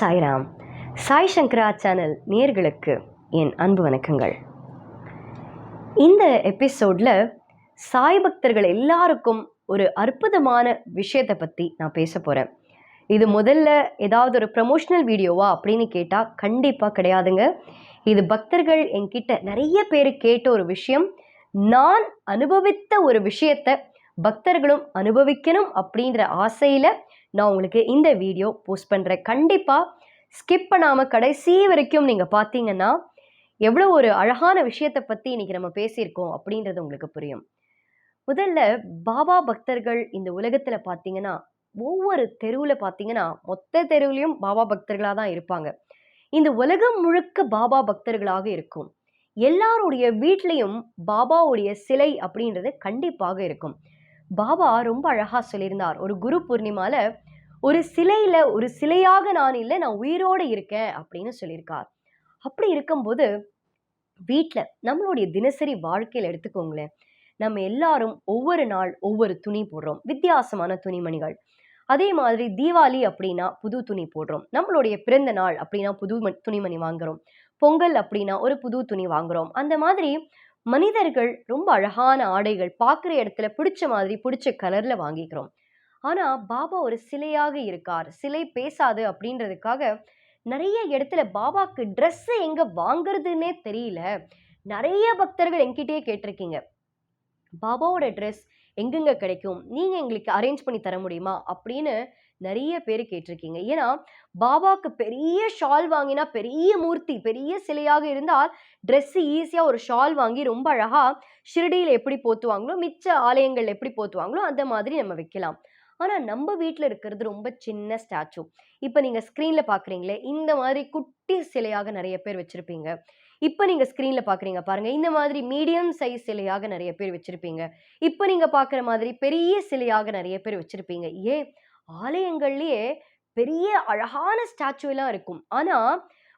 சாய்ராம். சாய் சங்கரா channel நேர்களுக்கு என் அன்பு வணக்கங்கள். இந்த எபிசோடில் சாய் பக்தர்கள் எல்லாருக்கும் ஒரு அற்புதமான விஷயத்தை பற்றி நான் பேச போகிறேன் இது முதல்ல ஏதாவது ஒரு ப்ரமோஷனல் வீடியோவா அப்படின்னு கேட்டால் கண்டிப்பாக கிடையாதுங்க. இது பக்தர்கள் என்கிட்ட நிறைய பேர் கேட்ட ஒரு விஷயம். நான் அனுபவித்த ஒரு விஷயத்தை பக்தர்களும் அனுபவிக்கணும் அப்படின்ற ஆசையில் நான் உங்களுக்கு இந்த வீடியோ போஸ்ட் பண்ணுறேன் கண்டிப்பாக ஸ்கிப் பண்ணாமல் கடைசி வரைக்கும் நீங்கள் பார்த்தீங்கன்னா எவ்வளோ ஒரு அழகான விஷயத்தை பற்றி இன்னைக்கு நம்ம பேசியிருக்கோம் அப்படின்றது உங்களுக்கு புரியும். முதல்ல பாபா பக்தர்கள் இந்த உலகத்தில் பார்த்தீங்கன்னா ஒவ்வொரு தெருவில் பார்த்தீங்கன்னா மொத்த தெருவிலையும் பாபா பக்தர்களாக தான் இருப்பாங்க. இந்த உலகம் முழுக்க பாபா பக்தர்களாக இருக்கும். எல்லாருடைய வீட்லேயும் பாபாவுடைய சிலை அப்படின்றது கண்டிப்பாக இருக்கும். பாபா ரொம்ப அழகாக சொல்லியிருந்தார். ஒரு குரு பூர்ணிமாவில் ஒரு சிலையில் ஒரு சிலையாக நான் இல்லை நான் உயிரோடு இருக்கேன் அப்படின்னு சொல்லியிருக்கார். அப்படி இருக்கும்போது வீட்டில் நம்மளுடைய தினசரி வாழ்க்கையில் எடுத்துக்கோங்களேன். நம்ம எல்லாரும் ஒவ்வொரு நாள் ஒவ்வொரு துணி போடுறோம். வித்தியாசமான துணிமணிகள். அதே மாதிரி தீபாவளி அப்படின்னா புது துணி போடுறோம். நம்மளுடைய பிறந்த நாள் அப்படின்னா புது துணிமணி வாங்குறோம். பொங்கல் அப்படின்னா ஒரு புது துணி வாங்குறோம். அந்த மாதிரி மனிதர்கள் ரொம்ப அழகான ஆடைகள் பார்க்குற இடத்துல பிடிச்ச மாதிரி பிடிச்ச கலரில் வாங்கிக்கிறோம். ஆனால் பாபா ஒரு சிலையாக இருக்கார். சிலை பேசாது அப்படின்றதுக்காக நிறைய இடத்துல பாபாக்கு ட்ரெஸ்ஸை எங்கே வாங்குறதுன்னே தெரியல. நிறைய பக்தர்கள் என்கிட்டயே கேட்டிருக்கீங்க. பாபாவோட ட்ரெஸ் எங்கெங்க கிடைக்கும்? நீங்கள் எங்களுக்கு அரேஞ்ச் பண்ணி தர முடியுமா? அப்படின்னு நிறைய பேர் கேட்டிருக்கீங்க. ஏன்னா பாபாவுக்கு பெரிய ஷால் வாங்கினா பெரிய மூர்த்தி பெரிய சிலையாக இருந்தால் ட்ரெஸ்ஸு ஈஸியாக ஒரு ஷால் வாங்கி ரொம்ப அழகாக ஷிரடியில் எப்படி போத்துவாங்களோ மிச்ச ஆலயங்கள் எப்படி போத்துவாங்களோ அந்த மாதிரி நம்ம வைக்கலாம். ஆனால் நம்ம வீட்டில் இருக்கிறது ரொம்ப சின்ன ஸ்டாச்சு. இப்போ நீங்கள் ஸ்க்ரீனில் பார்க்குறீங்களே இந்த மாதிரி குட்டி சிலையாக நிறைய பேர் வச்சுருப்பீங்க. இப்போ நீங்கள் ஸ்க்ரீனில் பார்க்குறீங்க பாருங்கள் இந்த மாதிரி மீடியம் சைஸ் சிலையாக நிறைய பேர் வச்சுருப்பீங்க. இப்போ நீங்கள் பார்க்குற மாதிரி பெரிய சிலையாக நிறைய பேர் வச்சுருப்பீங்க. ஏன் ஆலயங்கள்லேயே பெரிய அழகான ஸ்டாச்சுவெல்லாம் இருக்கும். ஆனால்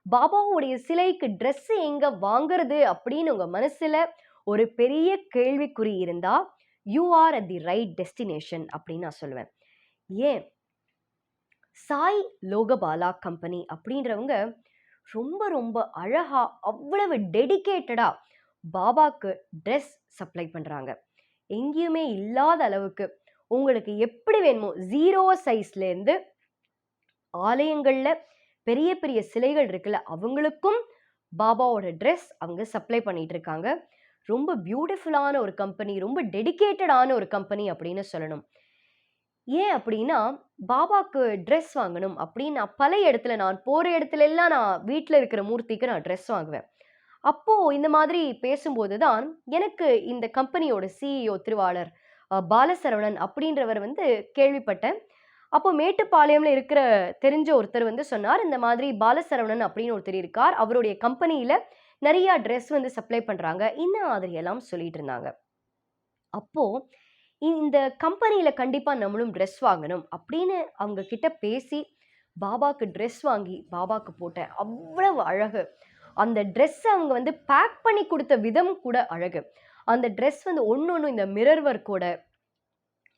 பாபாவுடைய சிலைக்கு ட்ரெஸ்ஸு எங்கே வாங்குறது அப்படின்னு உங்கள் மனசில் ஒரு பெரிய கேள்விக்குறி இருந்தால் you are at the right destination அப்படின்னு நான் சொல்லுவேன். ஏன்? சாய் லோகபாலா கம்பெனி அப்படின்றவங்க ரொம்ப ரொம்ப அழகாக அவ்வளவு டெடிக்கேட்டடாக பாபாக்கு ட்ரெஸ் சப்ளை பண்ணுறாங்க எங்கேயுமே இல்லாத அளவுக்கு உங்களுக்கு எப்படி வேணுமோ ஜீரோ சைஸ்லேருந்து ஆலயங்களில் பெரிய பெரிய சிலைகள் இருக்குல்ல அவங்களுக்கும் பாபாவோட ட்ரெஸ் அவங்க சப்ளை பண்ணிகிட்ருக்காங்க இருக்காங்க. ரொம்ப பியூட்டிஃபுல்லான ஒரு கம்பெனி ரொம்ப டெடிகேட்டடான ஒரு கம்பெனி அப்படின்னு சொல்லணும். ஏன் அப்படின்னா பாபாவுக்கு ட்ரெஸ் வாங்கணும் அப்படின்னு நான் பல இடத்துல நான் போகிற இடத்துல எல்லாம் நான் வீட்டில் இருக்கிற மூர்த்திக்கு நான் ட்ரெஸ் வாங்குவேன். அப்போது இந்த மாதிரி பேசும்போது தான் எனக்கு இந்த கம்பெனியோட சிஇஓ திருவாளர் பாலசரவணன் அப்படின்றவர் வந்து கேள்விப்பட்டேன். அப்போ மேட்டுப்பாளையம்ல இருக்கிற தெரிஞ்ச ஒருத்தர் வந்து சொன்னார் இந்த மாதிரி பாலசரவணன் அப்படின்னு ஒருத்தர் இருக்கார். அவருடைய கம்பெனியில நிறைய ட்ரெஸ் வந்து சப்ளை பண்ணுறாங்க இந்த மாதிரி எல்லாம் சொல்லிட்டு இருந்தாங்க. அப்போது இந்த கம்பெனியில் கண்டிப்பாக நம்மளும் ட்ரெஸ் வாங்கணும் அப்படின்னு அவங்க கிட்ட பேசி பாபாவுக்கு ட்ரெஸ் வாங்கி பாபாவுக்கு போட்டேன். அவ்வளவு அழகு. அந்த ட்ரெஸ்ஸை அவங்க வந்து பேக் பண்ணி கொடுத்த விதம் கூட அழகு. அந்த ட்ரெஸ் வந்து ஒன்று ஒன்று இந்த மிரர் ஒர்க்கோட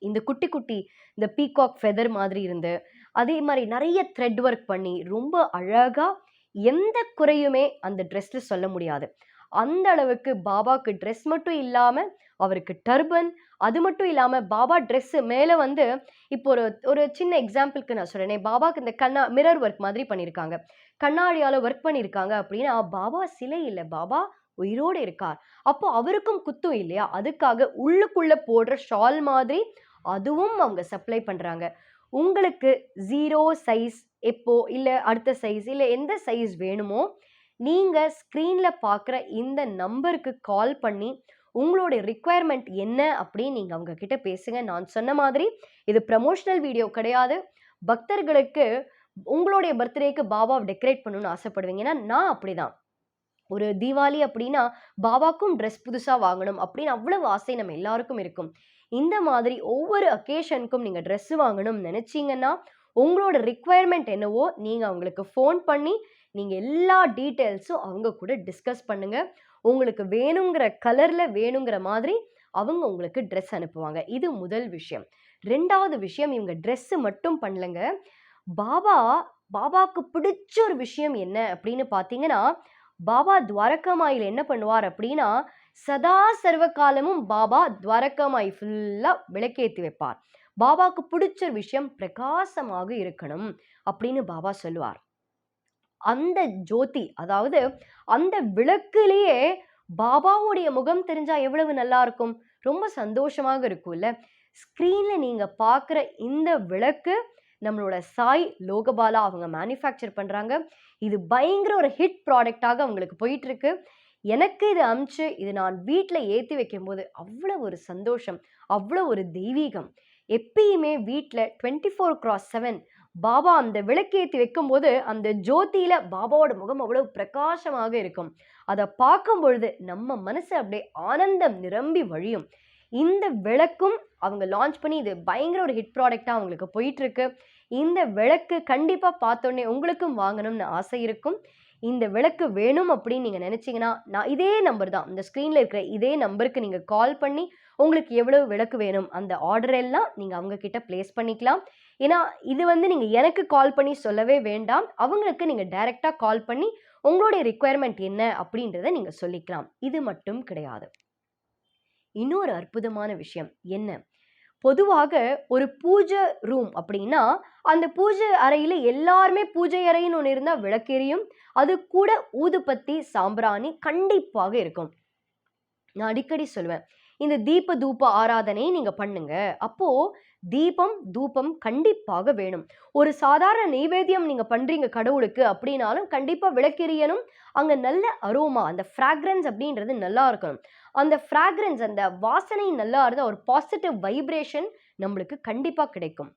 இந்த குட்டி குட்டி இந்த பீகாக் ஃபெதர் மாதிரி இருந்து அதே மாதிரி நிறைய த்ரெட் ஒர்க் பண்ணி ரொம்ப அழகாக எந்த குறையுமே அந்த ட்ரெஸ்ஸில் சொல்ல முடியாது. அந்த அளவுக்கு பாபாவுக்கு ட்ரெஸ் மட்டும் இல்லாமல் அவருக்கு டர்பன் அது மட்டும் இல்லாமல் பாபா ட்ரெஸ்ஸு மேலே வந்து இப்போ ஒரு ஒரு சின்ன எக்ஸாம்பிளுக்கு நான் சொல்கிறேன் பாபாவுக்கு இந்த கண்ணா மிரர் ஒர்க் மாதிரி பண்ணியிருக்காங்க கண்ணாடியால் ஒர்க் பண்ணியிருக்காங்க அப்படின்னா பாபா சிலை இல்லை பாபா உயிரோடு இருக்கார். அப்போ அவருக்கும் குத்தும் இல்லையா? அதுக்காக உள்ளுக்குள்ளே போடுற ஷால் மாதிரி அதுவும் அவங்க சப்ளை பண்ணுறாங்க உங்களுக்கு ஜீரோ சைஸ் எப்போ இல்லை அடுத்த சைஸ் இல்லை எந்த சைஸ் வேணுமோ நீங்கள் ஸ்க்ரீனில் பார்க்குற இந்த நம்பருக்கு கால் பண்ணி உங்களுடைய ரிக்குவயர்மெண்ட் என்ன அப்படின்னு நீங்கள் அவங்கக்கிட்ட பேசுங்க. நான் சொன்ன மாதிரி இது ப்ரமோஷனல் வீடியோ கிடையாது. பக்தர்களுக்கு உங்களுடைய பர்த்டேக்கு பாபாவை டெக்கரேட் பண்ணணும்னு ஆசைப்படுவீங்க. ஏன்னா நான் அப்படிதான். ஒரு தீபாவளி அப்படின்னா பாபாக்கும் ட்ரெஸ் புதுசாக வாங்கணும் அப்படின்னு அவ்வளவு ஆசை நம்ம எல்லாருக்கும் இருக்கும். இந்த மாதிரி ஒவ்வொரு அக்கேஷனுக்கும் நீங்கள் ட்ரெஸ்ஸு வாங்கணும்னு நினச்சிங்கன்னா உங்களோட ரிக்குவயர்மெண்ட் என்னவோ நீங்கள் அவங்களுக்கு ஃபோன் பண்ணி நீங்கள் எல்லா டீட்டெயில்ஸும் அவங்க கூட டிஸ்கஸ் பண்ணுங்க. உங்களுக்கு வேணுங்கிற கலரில் வேணுங்கிற மாதிரி அவங்க உங்களுக்கு ட்ரெஸ் அனுப்புவாங்க. இது முதல் விஷயம். ரெண்டாவது விஷயம் இவங்க ட்ரெஸ்ஸு மட்டும் பண்ணலங்க. பாபா பாபாவுக்கு பிடிச்ச ஒரு விஷயம் என்ன அப்படின்னு பார்த்தீங்கன்னா பாபா துவாரகமாயில் என்ன பண்ணுவார் அப்படின்னா சதா சர்வ காலமும் பாபா துவாரகமாய் ஃபுல்லாக விளக்கேற்றி வைப்பார். பாபாவுக்கு பிடிச்ச ஒரு விஷயம் பிரகாசமாக இருக்கணும் அப்படின்னு பாபா சொல்லுவார். அந்த ஜோதி அதாவது அந்த விளக்குலேயே பாபாவுடைய முகம் தெரிஞ்சா எவ்வளவு நல்லா இருக்கும்? ரொம்ப சந்தோஷமாக இருக்கும்ல. ஸ்க்ரீனில் நீங்கள் பார்க்குற இந்த விளக்கு நம்மளோட சாய் லோகபாலா அவங்க மேனுஃபேக்சர் பண்ணுறாங்க இது பயங்கர ஒரு ஹிட் ப்ராடக்டாக அவங்களுக்கு போயிட்டுருக்கு எனக்கு இது அமிச்சு இது நான் வீட்டில் ஏற்றி வைக்கும்போது அவ்வளோ ஒரு சந்தோஷம் அவ்வளோ ஒரு தெய்வீகம். எப்பயுமே வீட்டில் twenty four cross seven Baba அந்த விளக்கேற்றி வைக்கும்போது அந்த ஜோதியில் பாபாவோட முகம் அவ்வளோ பிரகாசமாக இருக்கும். அதை பார்க்கும் பொழுது நம்ம மனசு அப்படியே ஆனந்தம் நிரம்பி வழியும். இந்த விளக்கும் அவங்க லான்ச் பண்ணி இது பயங்கர ஒரு ஹிட் ப்ராடக்டாக அவங்களுக்கு போயிட்டுருக்கு இந்த விளக்கு கண்டிப்பாக பார்த்தோன்னே உங்களுக்கும் வாங்கணும்னு ஆசை இருக்கும். இந்த விளக்கு வேணும் அப்படின்னு நீங்கள் நினச்சிங்கன்னா நான் இதே நம்பர் தான். இந்த ஸ்க்ரீனில் இருக்கிற இதே நம்பருக்கு நீங்கள் கால் பண்ணி உங்களுக்கு எவ்வளவு விளக்கு வேணும் அந்த ஆர்டர் எல்லாம் நீங்கள் அவங்கக்கிட்ட ப்ளேஸ் பண்ணிக்கலாம். ஏன்னா இது வந்து நீங்கள் எனக்கு கால் பண்ணி சொல்லவே வேண்டாம். அவங்களுக்கு நீங்கள் டைரெக்டாக கால் பண்ணி உங்களுடைய ரிக்குவயர்மெண்ட் என்ன அப்படின்றத நீங்கள் சொல்லிக்கலாம். இது மட்டும் கிடையாது. இன்னொரு அற்புதமான விஷயம் என்ன? பொதுவாக ஒரு பூஜை ரூம் அப்படின்னா அந்த பூஜை அறையில் எல்லாருமே பூஜை அறைன்னு ஒன்று இருந்தால் விளக்கெரியும் அது கூட ஊதுபத்தி சாம்பிராணி கண்டிப்பாக இருக்கும். நான் அடிக்கடி சொல்லுவேன் இந்த தீப தூப ஆராதனை நீங்கள் பண்ணுங்க. அப்போது தீபம் தூபம் கண்டிப்பாக வேணும். ஒரு சாதாரண நெய்வேத்தியம் நீங்கள் பண்ணுறீங்க கடவுளுக்கு அப்படின்னாலும் கண்டிப்பாக விளக்கெரியணும் அங்கே நல்ல அரோமா அந்த ஃப்ராக்ரன்ஸ் அப்படின்றது நல்லா இருக்கணும். அந்த ஃப்ராக்ரன்ஸ் அந்த வாசனை நல்லா இருந்தால் ஒரு பாசிட்டிவ் வைப்ரேஷன் நம்மளுக்கு கண்டிப்பாக கிடைக்கும்.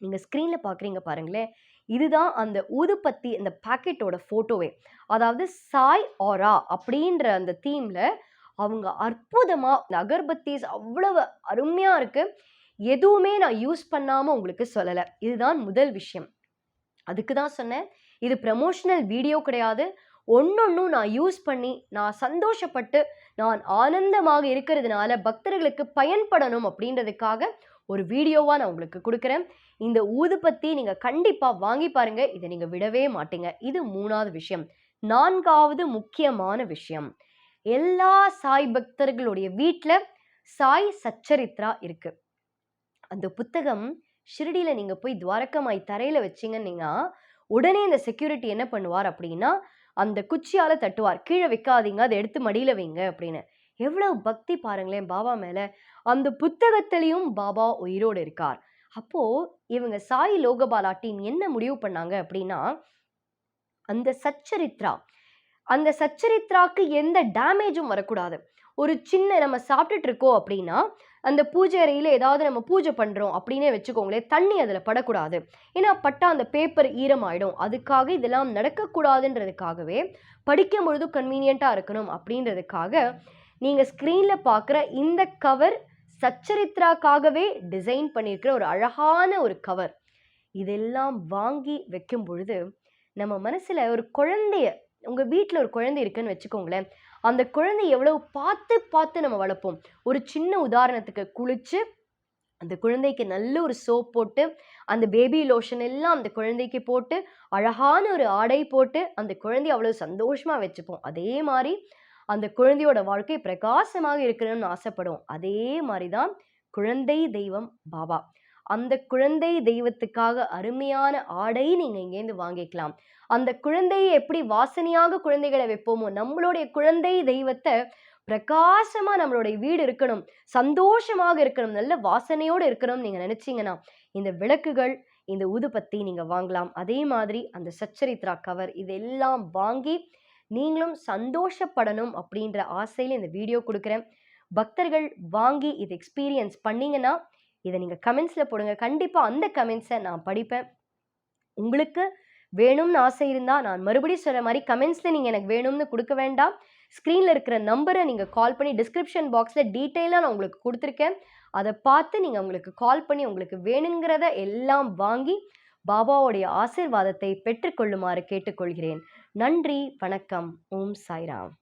நீங்கள் ஸ்க்ரீனில் பார்க்குறீங்க பாருங்களேன். இதுதான் அந்த ஊதுபத்தி அந்த பாக்கெட்டோட ஃபோட்டோவே அதாவது சாய் ஆரா அப்படின்ற அந்த தீமில் அவங்க அற்புதமாக அகர்பத்தீஸ் அவ்வளவு அருமையாக இருக்குது எதுவுமே நான் யூஸ் பண்ணாமல் உங்களுக்கு சொல்லலை. இதுதான் முதல் விஷயம். அதுக்கு தான் சொன்னேன். இது ப்ரமோஷனல் வீடியோ கிடையாது. ஒன்றொன்றும் நான் யூஸ் பண்ணி நான் சந்தோஷப்பட்டு நான் ஆனந்தமாக இருக்கிறதுனால பக்தர்களுக்கு பயன்படணும் அப்படின்றதுக்காக ஒரு வீடியோவாக நான் உங்களுக்கு கொடுக்குறேன். இந்த ஊதுபத்தி நீங்கள் கண்டிப்பாக வாங்கி பாருங்கள் இதை நீங்கள் விடவே மாட்டீங்க. இது மூணாவது விஷயம். நான்காவது முக்கியமான விஷயம். எல்லா சாய் பக்தர்களுடைய வீட்டில் சாய் சச்சரித்ரா இருக்குது அந்த புத்தகம் ஷிரடியில் நீங்கள் போய் துவாரகமாய் தரையில் வச்சிங்கன்னா உடனே இந்த செக்யூரிட்டி என்ன பண்ணுவார் அப்படின்னா அந்த குச்சியால் தட்டுவார். கீழே வைக்காதீங்க அதை எடுத்து மடியில் வைங்க அப்படின்னு. எவ்வளவு பக்தி பாருங்களேன் பாபா மேலே. அந்த புத்தகத்திலையும் பாபா உயிரோடு இருக்கார். அப்போ இவங்க சாய் லோகபாலா டீம் என்ன முடிவு பண்ணாங்க அப்படின்னா அந்த சச்சரித்ரா. அந்த சச்சரித்ராக்கு எந்த டேமேஜும் வரக்கூடாது. ஒரு சின்ன நம்ம சாப்பிட்டுட்டு இருக்கோம் அப்படின்னா அந்த பூஜை அறையில் ஏதாவது நம்ம பூஜை பண்ணுறோம் அப்படின்னே வச்சுக்கோங்களேன் தண்ணி அதில் படக்கூடாது. ஏன்னா பட்டா அந்த பேப்பர் ஈரமாயிடும். அதுக்காக இதெல்லாம் நடக்கக்கூடாதுன்றதுக்காகவே படிக்கும் பொழுது கன்வீனியண்ட்டாக இருக்கணும் அப்படின்றதுக்காக நீங்கள் ஸ்க்ரீனில் பார்க்குற இந்த கவர் சச்சரித்ராக்காகவே டிசைன் பண்ணியிருக்கிற ஒரு அழகான ஒரு கவர் இதெல்லாம் வாங்கி வைக்கும் பொழுது நம்ம மனசில் ஒரு குழந்தைய உங்கள் வீட்டில் ஒரு குழந்தை இருக்குன்னு வச்சுக்கோங்களேன். அந்த குழந்தை எவ்வளவு பார்த்து பார்த்து நம்ம வளர்ப்போம். ஒரு சின்ன உதாரணத்துக்கு குளிச்சு அந்த குழந்தைக்கு நல்ல ஒரு சோப் போட்டு அந்த பேபி லோஷன் எல்லாம் அந்த குழந்தைக்கு போட்டு அழகான ஒரு ஆடை போட்டு அந்த குழந்தைய அவ்வளோ சந்தோஷமாக வச்சுப்போம். அதே மாதிரி அந்த குழந்தையோட வாழ்க்கை பிரகாசமாக இருக்கணும்னு ஆசைப்படும் அதே மாதிரி தான் குழந்தை தெய்வம் பாபா. அந்த குழந்தை தெய்வத்துக்காக அருமையான ஆடை நீங்கள் இங்கேருந்து வாங்கிக்கலாம். அந்த குழந்தையை எப்படி வாசனையாக குழந்தைகளை வைப்போமோ நம்மளுடைய குழந்தை தெய்வத்தை பிரகாசமாக நம்மளுடைய வீடு இருக்கணும் சந்தோஷமாக இருக்கணும் நல்ல வாசனையோடு இருக்கணும் நீங்கள் நினச்சிங்கன்னா இந்த விளக்குகள் இந்த ஊதுபத்தி நீங்கள் வாங்கலாம். அதே மாதிரி அந்த சச்சரித்ரா கவர் இதெல்லாம் வாங்கி நீங்களும் சந்தோஷப்படணும் அப்படின்ற ஆசையில் இந்த வீடியோ கொடுக்குறேன். பக்தர்கள் வாங்கி இது எக்ஸ்பீரியன்ஸ் பண்ணிங்கன்னா இதை நீங்கள் கமெண்ட்ஸில் போடுங்க. கண்டிப்பாக அந்த கமெண்ட்ஸை நான் படிப்பேன். உங்களுக்கு வேணும்னு ஆசை இருந்தால் நான் மறுபடியும் சொல்கிற மாதிரி கமெண்ட்ஸில் நீங்கள் எனக்கு வேணும்னு கொடுக்க வேண்டாம். ஸ்க்ரீனில் இருக்கிற நம்பரை நீங்கள் கால் பண்ணி டிஸ்கிரிப்ஷன் பாக்ஸில் டீட்டெயிலாக நான் உங்களுக்கு கொடுத்துருக்கேன். அதை பார்த்து நீங்கள் உங்களுக்கு கால் பண்ணி உங்களுக்கு வேணுங்கிறத எல்லாம் வாங்கி பாபாவுடைய ஆசிர்வாதத்தை பெற்றுக்கொள்ளுமாறு கேட்டுக்கொள்கிறேன். நன்றி வணக்கம். ஓம் சாய்ராம்.